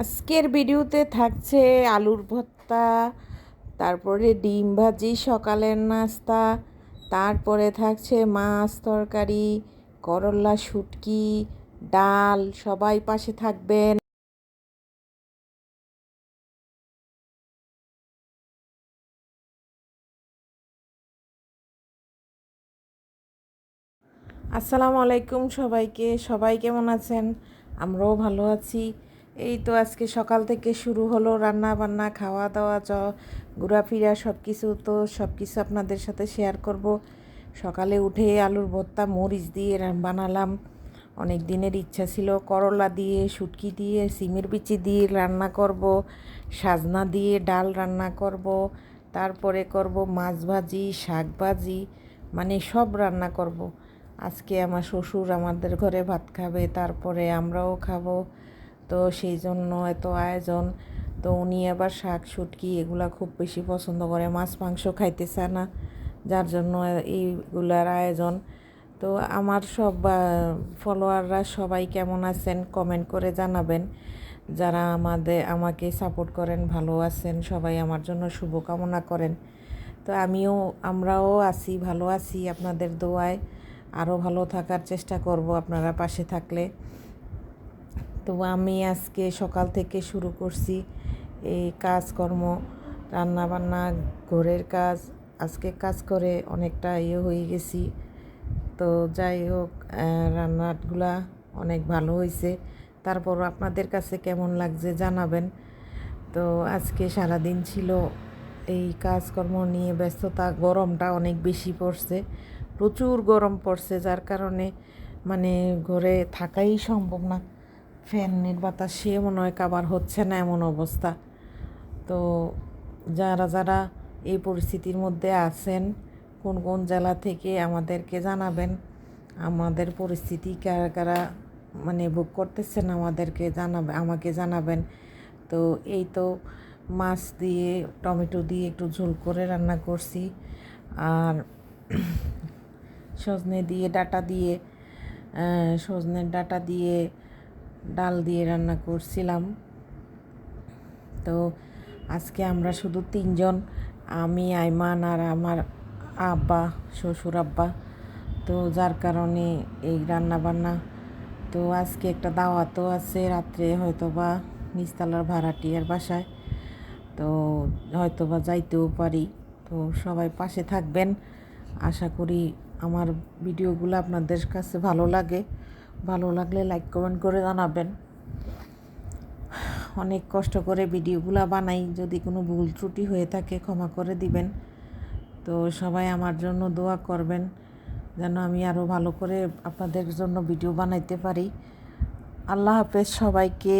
আজকের ভিডিওতে থাকছে আলুর ভর্তা, তারপরে ডিম ভাজি, সকালের নাস্তা, তারপরে থাকছে মাছ তরকারি, করলা শুটকি, ডাল, সবাই পাশে থাকবেন। আসসালামু আলাইকুম সবাইকে, সবাই কেমন আছেন? আমরাও ভালো আছি। এই তো আজকে সকাল থেকে শুরু হলো রান্না বান্না, খাওয়া দাওয়া, চ, ঘোরাফেরা সব কিছু তো সব কিছু আপনাদের সাথে শেয়ার করব। সকালে উঠে আলুর ভর্তা, মরিচ দিয়ে বানালাম। অনেক দিনের ইচ্ছা ছিল করলা দিয়ে, শুটকি দিয়ে, সিমের বিচি দিয়ে রান্না করব। সাজনা দিয়ে ডাল রান্না করব। তারপরে করব মাছ ভাজি, শাক ভাজি মানে সব রান্না করব। আজকে আমার শ্বশুর আমাদের ঘরে ভাত খাবে, তারপরে আমরাও খাব। তো সেই জন্য এত আয়োজন। তো উনি আবার শাক, শুটকি এগুলা খুব বেশি পছন্দ করে। মাছ, মাংস খাইতে চায় না, যার জন্য এইগুলার আয়োজন। তো আমার সব ফলোয়াররা সবাই কেমন আছেন কমেন্ট করে জানাবেন। যারা আমাদের আমাকে সাপোর্ট করেন, ভালো আছেন, সবাই আমার জন্য শুভকামনা করেন। তো আমিও, আমরাও আছি, ভালো আছি আপনাদের দোয়ায়। আরও ভালো থাকার চেষ্টা করব আপনারা পাশে থাকলে। তো আমি আজকে সকাল থেকে শুরু করছি এই কাজকর্ম রান্না বান্না ঘরের কাজ। আজকে কাজ করে অনেকটা ইয়ে হয়ে গেছি। তো যাই হোক রান্নাগুলা অনেক ভালো হয়েছে। তারপর আপনাদের কাছে কেমন লাগছে জানাবেন। তো আজকে সারাদিন ছিল এই কাজকর্ম নিয়ে ব্যস্ততা, গরমটা অনেক বেশি পড়ছে। প্রচুর গরম পড়ছে, যার কারণে মানে ঘরে থাকাই সম্ভব না। ফ্যানের বাতাসে মনে হয় কাবার হচ্ছে না এমন অবস্থা। তো যারা যারা এই পরিস্থিতির মধ্যে আছেন, কোন কোন জেলা থেকে আমাদেরকে জানাবেন? আমাদের পরিস্থিতি কারা কারা মানে বুক করতেছেন আমাদেরকে জানাবে, আমাকে জানাবেন। তো এই তো মাছ দিয়ে, টমেটো দিয়ে একটু ঝোল করে রান্না করছি। আর সজনে দিয়ে ডাটা দিয়ে সজনের ডাটা দিয়ে ডাল দিয়ে রান্না করছিলাম। তো আজকে আমরা শুধু তিনজন, আমি, আইমান আর আমার আব্বা, শ্বশুর আব্বা। তো যার কারণে এই রান্না বান্না তো আজকে একটা দাওয়াতও আছে, রাত্রে হয়তো বা নিচতলার ভাড়াটিয়ার বাসায়। তো হয়তো বা যাইতেও পারি। তো সবাই পাশে থাকবেন। আশা করি আমার ভিডিওগুলো আপনাদের কাছে ভালো লাগে। ভালো লাগলে লাইক কমেন্ট করে জানাবেন। অনেক কষ্ট করে ভিডিওগুলো বানাই, যদি কোনো ভুল ত্রুটি হয়ে থাকে ক্ষমা করে দিবেন। তো সবাই আমার জন্য দোয়া করবেন, যেন আমি আরও ভালো করে আপনাদের জন্য ভিডিও বানাইতে পারি। আল্লাহ হাফেজ সবাইকে।